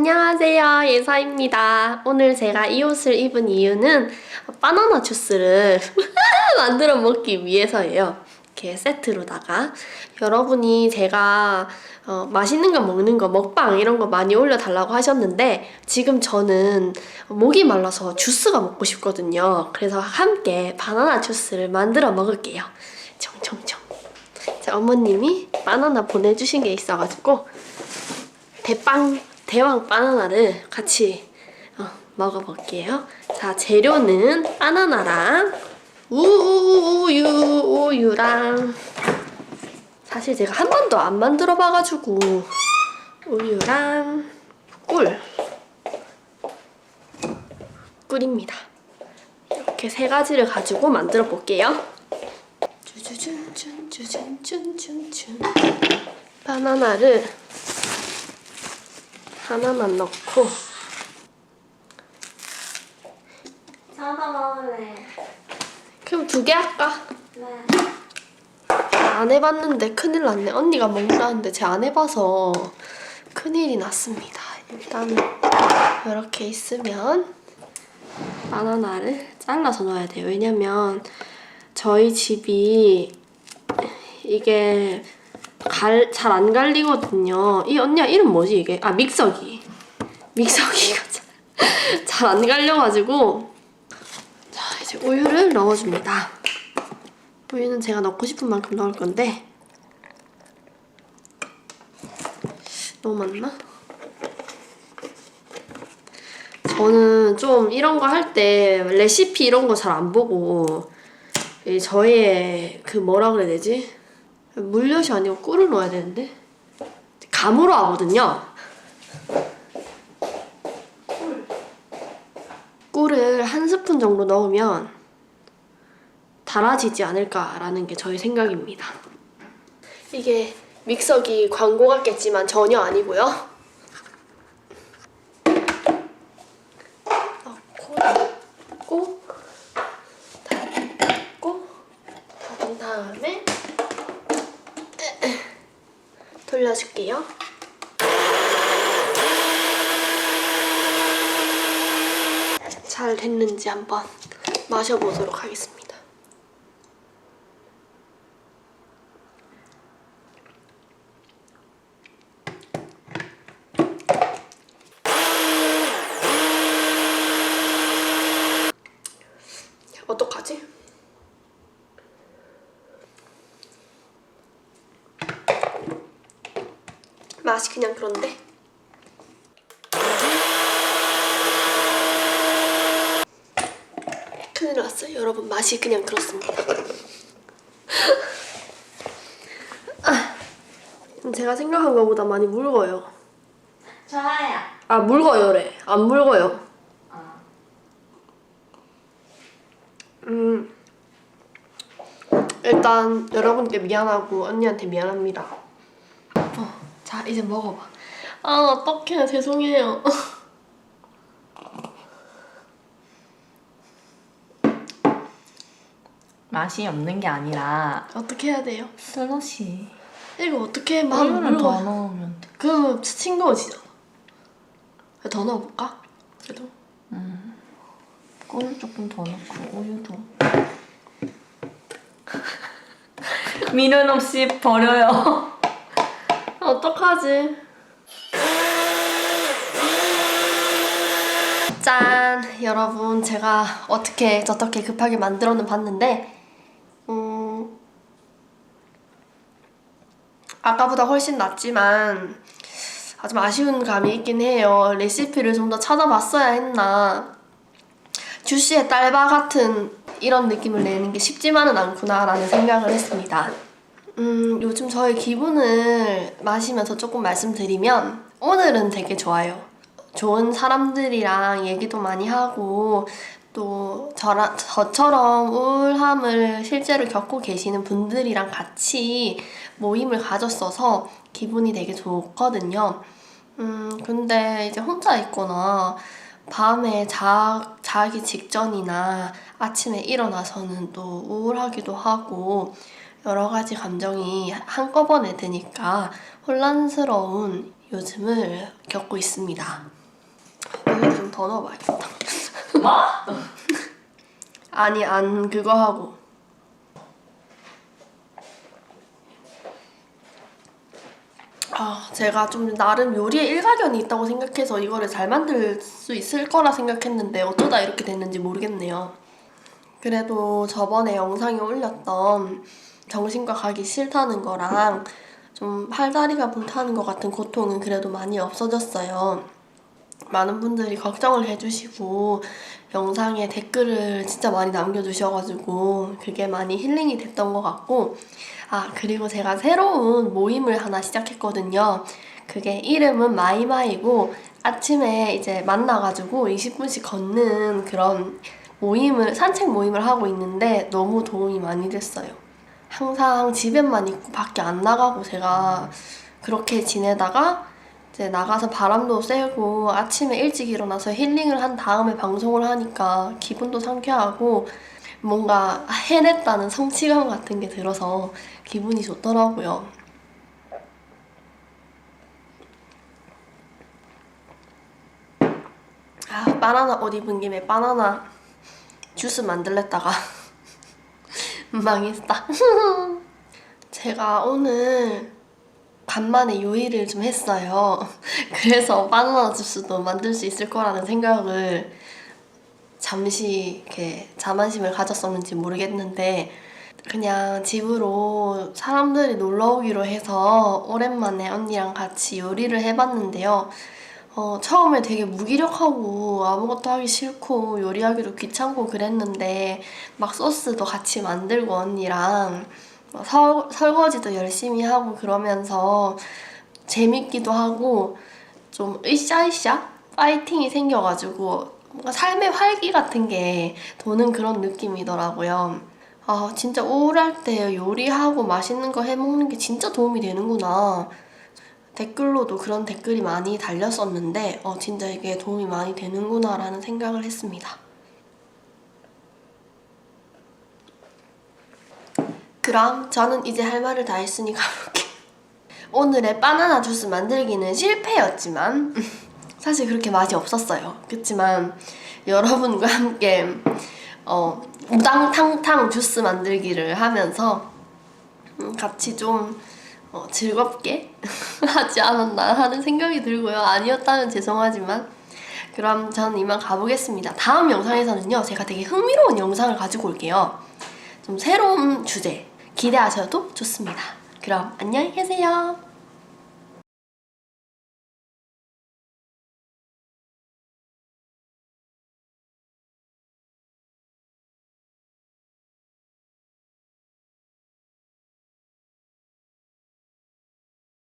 안녕하세요. 예사입니다. 오늘 제가 이 옷을 입은 이유는 바나나 주스를 만들어 먹기 위해서예요. 이렇게 세트로다가 여러분이 제가 어, 맛있는 거 먹는 거 먹방 이런 거 많이 올려달라고 하셨는데 지금 저는 목이 말라서 주스가 먹고 싶거든요. 그래서 함께 바나나 주스를 만들어 먹을게요. 청청청. 제 어머님이 바나나 보내주신 게 있어가지고 대빵 대왕 바나나를 같이 어, 먹어볼게요. 자, 재료는 바나나랑 우우우유 우유랑 사실 제가 한 번도 안 만들어 봐가지고 우유랑 꿀 꿀입니다. 이렇게 세 가지를 가지고 만들어 볼게요. 바나나를 하나만 넣고 저도 먹을래. 그럼 두 개 할까? 네. 안 해봤는데 큰일 났네. 언니가 먹는다는데 제가 안 해봐서 큰일이 났습니다. 일단 이렇게 있으면 바나나를 잘라서 넣어야 돼요. 왜냐면 저희 집이 이게 잘 안 갈리거든요. 이 언니야 이름 뭐지 이게? 아 믹서기. 믹서기가 잘 안 갈려가지고 자 이제 우유를 넣어줍니다. 우유는 제가 넣고 싶은 만큼 넣을 건데 너무 많나? 저는 좀 이런 거 할 때 레시피 이런 거 잘 안 보고 이 저의 그 뭐라 그래야 되지? 물엿이 아니고 꿀을 넣어야 되는데 감으로 하거든요. 꿀을 한 스푼 정도 넣으면 달아지지 않을까라는 게 저의 생각입니다. 이게 믹서기 광고 같겠지만 전혀 아니고요. 넣고 닫고 닫고 닫은 다음에 돌려줄게요. 잘 됐는지 한번 마셔보도록 하겠습니다. 어떡하지? 맛이 그냥 그런데? 큰일 났어요. 여러분 맛이 그냥 그렇습니다. 아, 제가 생각한 것보다 많이 묽어요. 좋아요. 아 묽어요래. 안 묽어요. 어. 음 일단 여러분께 미안하고 언니한테 미안합니다 이제 먹어봐. 아 어떡해. 죄송해요. 맛이 없는 게 아니라 어떻게 해야 돼요? 슬러시. 이거 어떻게 마음 우유는 더 묽어 넣으면 돼. 그럼 싱거워지잖아 더 넣어볼까? 그래도. 꿀 조금 더 넣고 우유도. 미련 없이 버려요. 아, 어떡하지? 짠! 여러분, 제가 어떻게 저렇게 급하게 만들어는 봤는데, 음, 아까보다 훨씬 낫지만, 아, 좀 아쉬운 감이 있긴 해요. 레시피를 좀 더 찾아봤어야 했나. 주시의 딸바 같은 이런 느낌을 내는 게 쉽지만은 않구나라는 생각을 했습니다. 음, 요즘 저의 기분을 마시면서 조금 말씀드리면 오늘은 되게 좋아요. 좋은 사람들이랑 얘기도 많이 하고 또 저라, 저처럼 우울함을 실제로 겪고 계시는 분들이랑 같이 모임을 가졌어서 기분이 되게 좋거든요. 음, 근데 이제 혼자 있거나 밤에 자, 자기 직전이나 아침에 일어나서는 또 우울하기도 하고 여러 가지 감정이 한꺼번에 드니까 혼란스러운 요즘을 겪고 있습니다. 오늘 좀더 넣어봐야겠다. 뭐? 아니 안 그거 하고 아 제가 좀 나름 요리에 일가견이 있다고 생각해서 이거를 잘 만들 수 있을 거라 생각했는데 어쩌다 이렇게 됐는지 모르겠네요. 그래도 저번에 영상에 올렸던 정신과 가기 싫다는 거랑 좀 팔다리가 불타는 것 같은 고통은 그래도 많이 없어졌어요. 많은 분들이 걱정을 해주시고 영상에 댓글을 진짜 많이 남겨주셔가지고 그게 많이 힐링이 됐던 것 같고 아 그리고 제가 새로운 모임을 하나 시작했거든요. 그게 이름은 마이마이고 아침에 이제 만나가지고 20분씩 걷는 그런 모임을 산책 모임을 하고 있는데 너무 도움이 많이 됐어요. 항상 집에만 있고 밖에 안 나가고 제가 그렇게 지내다가 이제 나가서 바람도 쐬고 아침에 일찍 일어나서 힐링을 한 다음에 방송을 하니까 기분도 상쾌하고 뭔가 해냈다는 성취감 같은 게 들어서 기분이 좋더라고요. 아, 바나나 옷 입은 김에 바나나 주스 만들랬다가 망했다. 제가 오늘 간만에 요리를 좀 했어요. 그래서 바나나 주스도 만들 수 있을 거라는 생각을 잠시 이렇게 자만심을 가졌었는지 모르겠는데 그냥 집으로 사람들이 놀러 오기로 해서 오랜만에 언니랑 같이 요리를 해봤는데요. 어, 처음에 되게 무기력하고 아무것도 하기 싫고 요리하기도 귀찮고 그랬는데 막 소스도 같이 만들고 언니랑 막 설, 설거지도 열심히 하고 그러면서 재밌기도 하고 좀 으쌰으쌰 파이팅이 생겨가지고 뭔가 삶의 활기 같은 게 도는 그런 느낌이더라고요. 아 진짜 우울할 때 요리하고 맛있는 거 해먹는 게 진짜 도움이 되는구나. 댓글로도 그런 댓글이 많이 달렸었는데 어 진짜 이게 도움이 많이 되는구나 라는 생각을 했습니다. 그럼 저는 이제 할 말을 다 했으니 가볼게요. 오늘의 바나나 주스 만들기는 실패였지만 사실 그렇게 맛이 없었어요. 그렇지만 여러분과 함께 어, 우당탕탕 주스 만들기를 하면서 음, 같이 좀 어, 즐겁게 하지 않았나 하는 생각이 들고요. 아니었다면 죄송하지만 그럼 전 이만 가보겠습니다. 다음 영상에서는요. 제가 되게 흥미로운 영상을 가지고 올게요. 좀 새로운 주제 기대하셔도 좋습니다. 그럼 안녕히 계세요.